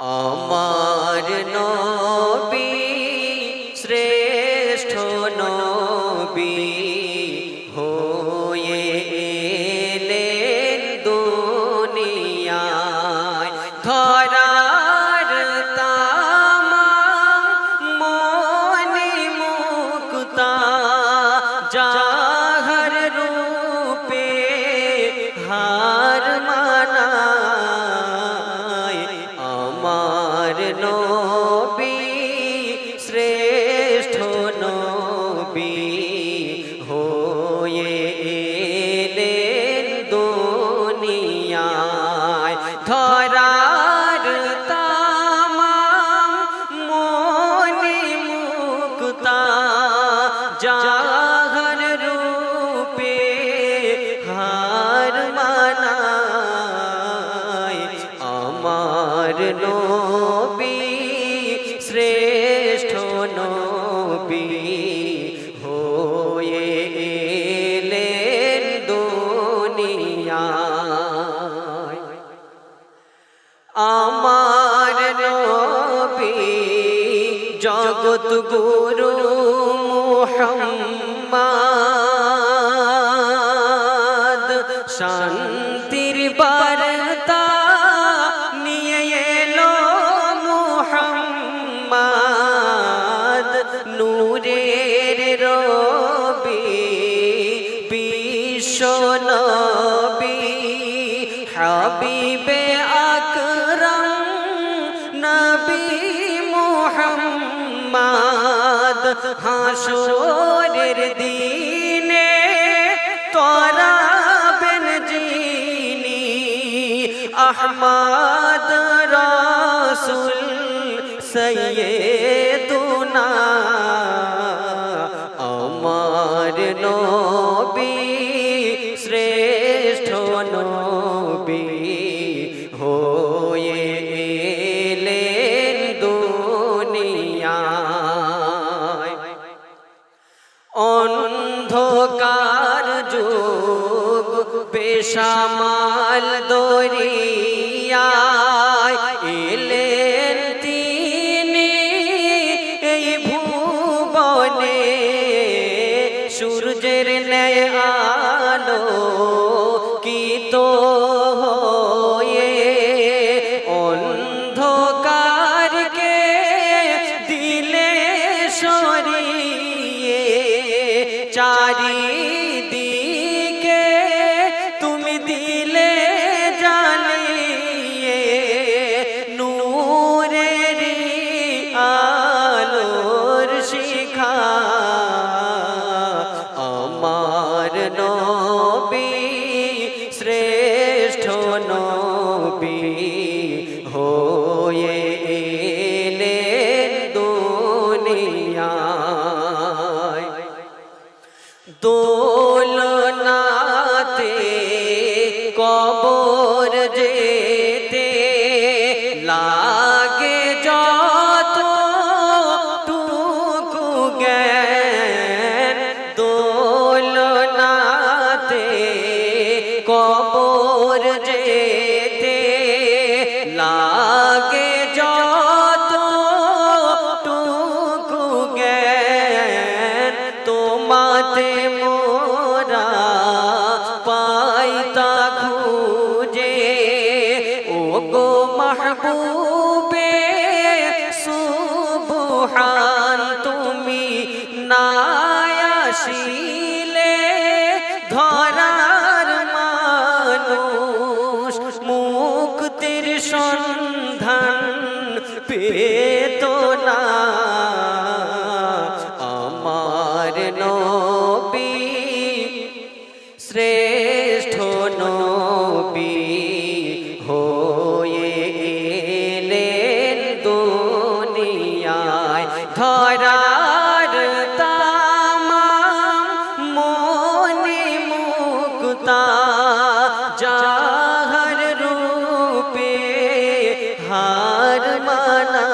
আমার নবী জাহর রূপে হার মানায় আমার নবী, শ্রেষ্ঠ নবী হয়ে এলেন দুনিয়ায়। আমার নবী জগত গুরু মুহাম্মদ শান্তির বার্তা নিয়ে এলো মুহাম্মদ নূরের রবি বিশ্ব নবী হাবিবে হাসরের দিনে তোরা বেন জিনি আহমদ রাসুল সৈয়দুনা আমার নবী শ্রেষ্ঠ নবী হয়ে অন্ধকার যুগ বেশামাল দরিয়ায় এলেন তিনি এই ভুবনে। সূর্যের ন্যায় চারিদিকে তুমি দিলে জালিয়ে নূরের আলোর শিখা। আমার নবী শ্রেষ্ঠ নবী। দোলনাতে কবর যেতে লাগে মাহবুবে সুবহান তুমি নায়াশিলে ধরার মানুষ মুক্তির সন্ধান পেত না। মানা